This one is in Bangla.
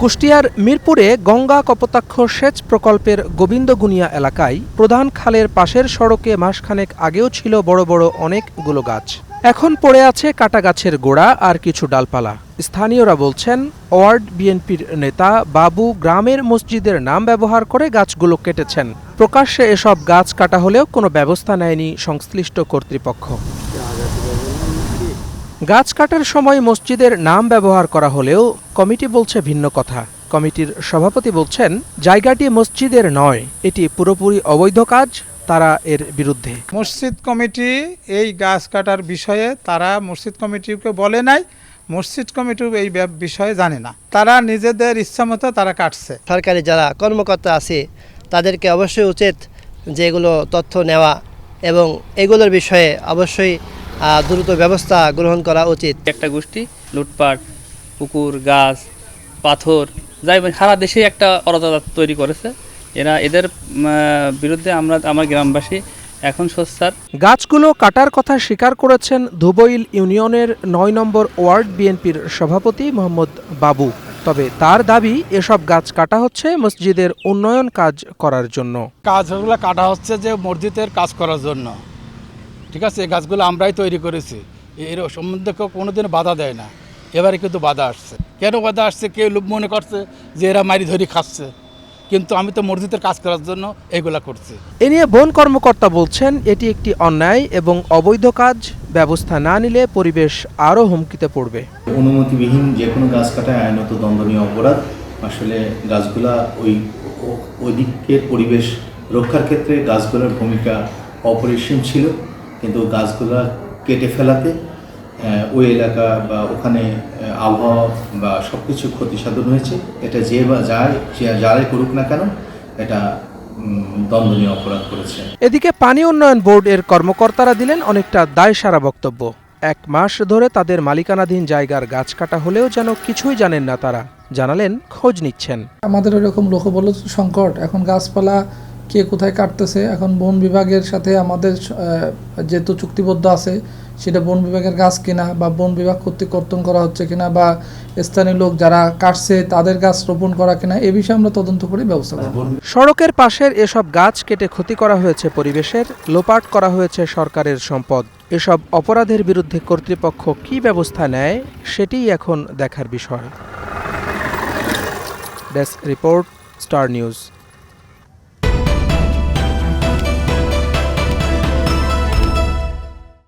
কুষ্টিয়ার মিরপুরে গঙ্গা কপোতাক্ষ সেচ প্রকল্পের গোবিন্দগুনিয়া এলাকায় প্রধান খালের পাশের সড়কে মাসখানেক আগেও ছিল বড় বড় অনেকগুলো গাছ এখন পড়ে আছে কাটা গাছের গোড়া আর কিছু ডালপালা। স্থানীয়রা বলছেন, ওয়ার্ড বিএনপির নেতা বাবু গ্রামের মসজিদের নাম ব্যবহার করে গাছগুলো কেটেছেন। প্রকাশ্যে এসব গাছ কাটা হলেও কোনো ব্যবস্থা নেয়নি সংশ্লিষ্ট কর্তৃপক্ষ। গাছ কাটার সময় মসজিদের নাম ব্যবহার করা হলেও কমিটি বলছে ভিন্ন কথা। কমিটির সভাপতি বলছেন জায়গাটি মসজিদের নয় এটি পুরোপুরি অবৈধ কাজ তারা এর বিরুদ্ধে। মসজিদ কমিটি এই গাছ কাটার বিষয়ে তারা মসজিদ কমিটিকে বলে নাই মসজিদ কমিটিও এই বিষয়ে জানে না। তারা নিজেদের ইচ্ছামতো তারা কাটছে। সরকারি যারা কর্মকর্তা আছে তাদেরকে অবশ্যই উচিত যে এগুলো তথ্য নেওয়া এবং এগুলোর বিষয়ে অবশ্যই দ্রুত ব্যবস্থা গ্রহণ করা উচিত। একটা গোষ্ঠী লুটপাট পুকুর গাছ পাথর যাই সারা দেশে একটা অরাজকতা তৈরি করেছে। এরা এদের বিরুদ্ধে আমরা আমার গ্রামবাসী এখন সোচ্চার। গাছগুলো কাটার কথা স্বীকার করেছেন ধুবইল ইউনিয়নের নয় নম্বর ওয়ার্ড বিএনপির সভাপতি মোহাম্মদ বাবু। তবে তার দাবি এসব গাছ কাটা হচ্ছে মসজিদের উন্নয়ন কাজ করার জন্য। কাজগুলো কাটা হচ্ছে যে মসজিদের কাজ করার জন্য। ঠিক আছে এই গাছগুলো আমরাই তৈরি করেছি। এর সম্বন্ধে কেউ কোনোদিন বাধা দেয় না। এবারে কিন্তু বাধা আসছে। কেন বাধা আসছে? কেউ লোক মনে করছে যে এরা মারি ধরি খাচ্ছে। কিন্তু আমি তো মসজিদের কাজ করার জন্য এইগুলা করছি। এ নিয়ে বন কর্মকর্তা বলছেন এটি একটি অন্যায় এবং অবৈধ কাজ। ব্যবস্থা না নিলে পরিবেশ আরও হুমকিতে পড়বে। অনুমতিবিহীন যে কোনো গাছ কাটায় আইনত দণ্ডনীয় অপরাধ। আসলে গাছগুলা ওই ওই দিকের পরিবেশ রক্ষার ক্ষেত্রে গাছগুলোর ভূমিকা অপরিসীম ছিল। কিন্তু গাছগুলা কেটে ফেলাতে ওই এলাকা বা ওখানে আবহাওয়া বা সব কিছু ক্ষতি সাধন হয়েছে। এটা যে বা যায় যে যারাই করুক না কেন এটা দণ্ডনীয় অপরাধ করেছে। এদিকে পানি উন্নয়ন বোর্ডের কর্মকর্তারা দিলেন অনেকটা দায় সারা বক্তব্য। এক মাস ধরে তাদের মালিকানাধীন জায়গার গাছ কাটা হলেও যেন কিছুই জানেন না তারা। জানালেন খোঁজ নিচ্ছেন। আমাদের এরকম লোকবল সংকট। এখন গাছপালা কে কোথায় কাটতেছে? এখন বন বিভাগের সাথে আমাদের যেহেতু চুক্তিবদ্ধ আছে সেটা বন বিভাগের গাছ কিনা বা বন বিভাগ কর্তৃক কর্তন করা হচ্ছে কিনা বা স্থানীয় লোক যারা কাটছে তাদের গাছ রোপণ করা কিনা এ বিষয়ে আমরা তদন্ত করে ব্যবস্থা করব সড়কের পাশের এসব গাছ কেটে ক্ষতি করা হয়েছে পরিবেশের লোপাট করা হয়েছে সরকারের সম্পদ। এসব অপরাধের বিরুদ্ধে কর্তৃপক্ষ কী ব্যবস্থা নেয় সেটিই এখন দেখার বিষয়। Desk report Star News.